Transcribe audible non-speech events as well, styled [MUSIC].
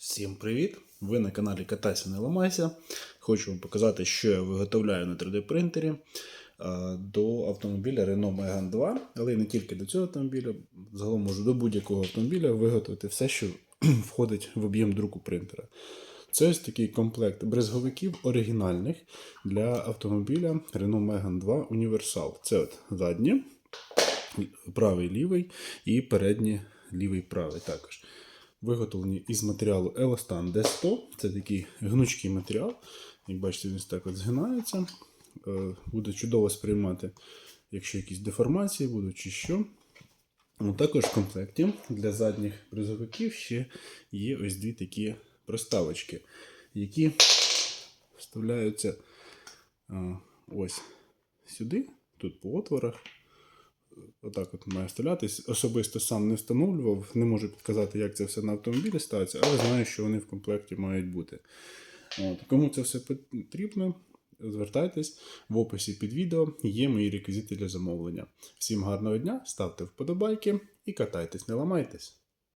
Всім привіт! Ви на каналі Катайся не ламайся. Хочу вам показати, що я виготовляю на 3D принтері е, до автомобіля Renault Megane 2, але й не тільки до цього автомобіля. Загалом можу до будь-якого автомобіля виготовити все, що [CLEARS THROAT] входить в об'єм друку принтера. Це ось такий комплект брезговиків оригінальних для автомобіля Renault Megane 2 Universal. Це от задні, правий лівий і передній лівий правий також. Виготовлені із матеріалу Еластан D100. Це такий гнучкий матеріал. Як бачите, він так от згинається. Е, Буде чудово сприймати, якщо якісь деформації будуть чи що. Ну, також в комплекті для задніх призовиків ще є ось дві такі проставочки, які вставляються е, ось сюди, тут по отворах. Отак от має вставлятись. Особисто сам не встановлював, не можу підказати, як це все на автомобілі ставиться, але знаю, що вони в комплекті мають бути. От. Кому це все потрібно, звертайтесь в описі під відео, є мої реквізити для замовлення. Всім гарного дня, ставте вподобайки і катайтесь, не ламайтесь.